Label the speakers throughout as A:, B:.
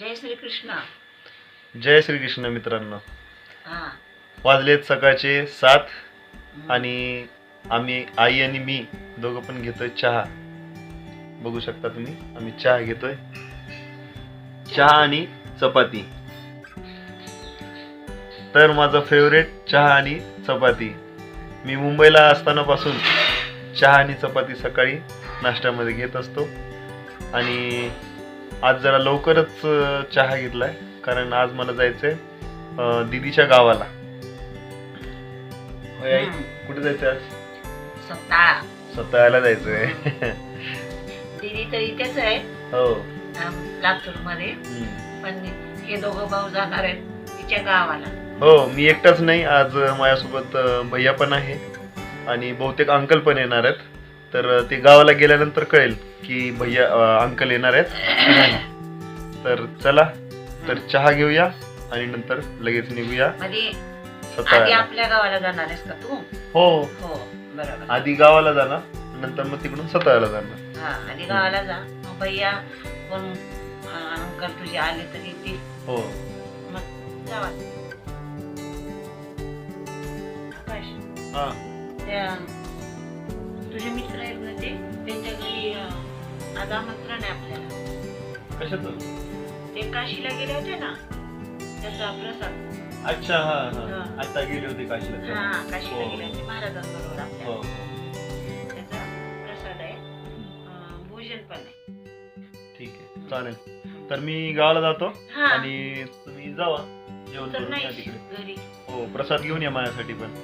A: जय श्री कृष्ण
B: जय श्रीकृष्ण मित्रांनो.
A: हा.
B: वाजलेत सकाळचे सात आणि आम्ही आई आणि मी दोघं पण घेतोय चहा. बघू शकता तुम्ही आम्ही चहा घेतोय. चहा आणि चपाती. तर माझं फेवरेट चहा आणि चपाती. मी मुंबईला असताना पासून चहा आणि चपाती सकाळी नाश्त्यामध्ये घेत असतो. आणि आज जरा लवकरच चहा घेतलाय कारण आज मला जायचंय दीदीच्या गावाला. कुठे जायचंय आज?
A: सत्ताळा
B: स्वतःला जायचंय.
A: दिदी तर इथेच आहे.
B: हो. लातूरमध्ये.
A: पण हे दोघं भाऊ जाणार आहेत तिच्या गावाला.
B: हो मी एकटाच नाही. आज माझ्यासोबत भैया पण आहे. आणि बहुतेक अंकल पण येणार आहेत. तर ते गावाला गेल्यानंतर कळेल की भैया अंकल येणार आहेत. तर चला तर चहा घेऊया आणि नंतर लगेच निघूया.
A: आधी आपल्या गावाला जाणार आहेस का तू?
B: हो.
A: हो बरोबर.
B: आधी गावाला जाणार नंतर मग तिकडून स्वतःला जाणार.
A: हा आधी गावाला जा. मग भैया अंकल तुझे आले तर येतील.
B: हो.
A: मग जावा.
B: हा.
A: त्या तुझे मित्र आहेत ना ते? त्यांच्या घरी अं, आज आमंत्रण आहे आपल्याला.
B: कशाचं?
A: ते काशीला गेले होते ना? त्याचा प्रसाद.
B: अच्छा हा
A: हा.
B: हा. आता गेले होते काशीला.
A: हा काशीला
B: हो.
A: गेले होते महाराजांबरोबर आपल्या.
B: हो.
A: त्याचा प्रसाद आहे. अं, भोजन पण आहे.
B: ठीक आहे. चालेल. तर मी गावाला जातो
A: हा.
B: आणि तुम्ही जावा. जेवण
A: तर
B: करून या
A: नाही
B: तिकडे.
A: घरी.
B: हो प्रसाद घेऊन या माझ्यासाठी पण.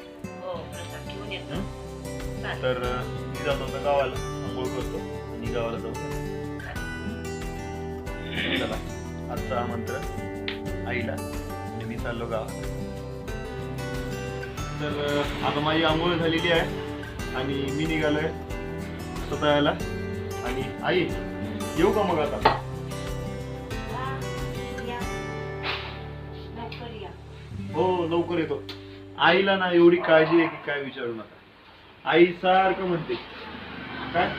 A: हो प्रसाद घेऊन येतो.
B: तर मी जातो आता गावाला. आंघोळ करतो. आणि गावाला जाऊ. चला. आजचं आमंत्रण आईला. आणि मी चाललो गावाला तर आता माझी आंघोळ झालेली आहे. आणि मी निघालोय स्वतःला. आणि आई येऊ का मग आता.
A: हो लवकर
B: येतो. आईला ना एवढी काळजी आहे की काय विचारू नका. आई सारखं म्हणते. काय.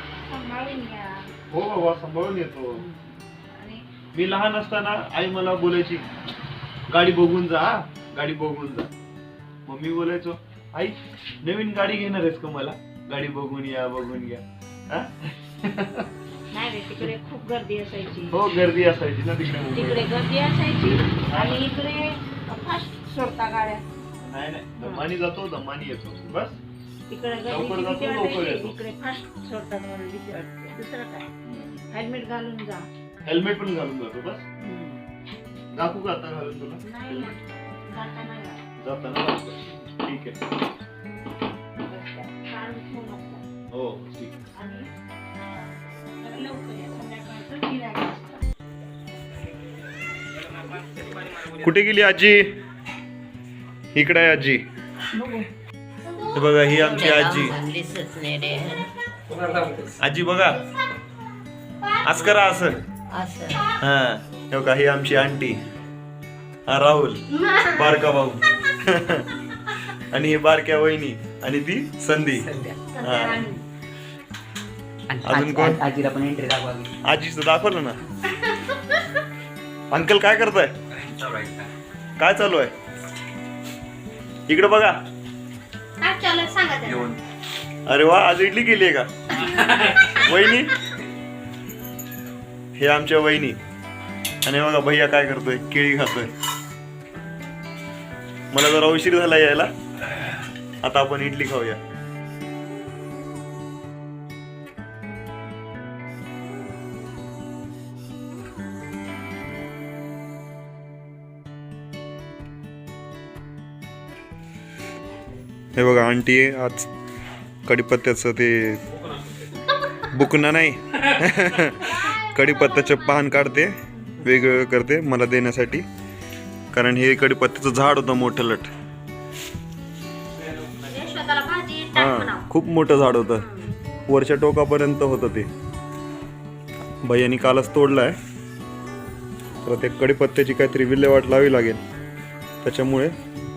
B: हो बाबा सांभाळून येतो मी लहान असताना आई मला बोलायची गाडी बघून जा गाडी बघून जा. मग मी बोलायचो आई नवीन गाडी घेणार आहेस का मला? गाडी बघून या बघून घ्या हा?
A: नाही तिकडे खूप गर्दी असायची.
B: हो गर्दी असायची ना तिकडे
A: तिकडे. गर्दी असायची आणि इकडे फास्ट सोडता गाड्या.
B: नाही नाही. दमानी जातो दमानी येतो. बस.
A: तिकडे
B: लवकर
A: गर्दीची
B: जातो,
A: भीती
B: लवकर
A: वाटायची
B: येतो.
A: इकडे फास्ट सोडतात म्हणून भीती वाटते दुसरं काय हेल्मेट घालून जा
B: हेल्मेट पण घालून जातो बस. दाखवू का आता घालून तुला
A: नाही ना जाताना जा.
B: जाताना दाखवतो. ठीक आहे
A: नको.
B: हो ठीक
A: आणि जरा लवकर या. संध्याकाळचं फिरायला असतं.
B: कुठे गेली आजी इकडे आहे आजी हे बघा ही आमची आजी. आजी बघा. असं करा असं. हा. हे बघा ही आमची आंटी. हा राहुल. बारका भाऊ. आणि ही बारक्या वहिनी. आणि ती संधी. हा. अजून कोण?
C: आजीला पण एंट्री दाखवावी.
B: आजीचं दाखवलं ना. अंकल काय करताय? काय चालू आहे? इकडे बघा. अरे वा आज इडली केली आहे का? वहिनी? हे आमच्या वहिनी. आणि बघा भैया काय करतोय? केळी खातोय. मला जरा उशीर झाला यायला. आता आपण इडली खाऊया. हे बघा आंटी आज कढीपत्त्याचं ते बुकणं नाही. कढीपत्त्याचं पान काढते वेगवेगळं करते मला देण्यासाठी. कारण हे कढीपत्त्याचं झाड होतं मोठं लट. हा खूप मोठं झाड होतं. वरच्या टोकापर्यंत होतं ते. भैयानी कालच तोडलाय. तर ते कढीपत्त्याची काहीतरी विल्हेवाट लावी लागेल. त्याच्यामुळे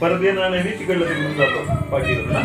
B: परत येणार नाही मी तिकडलं तिकडून जातो. पाठीवर ना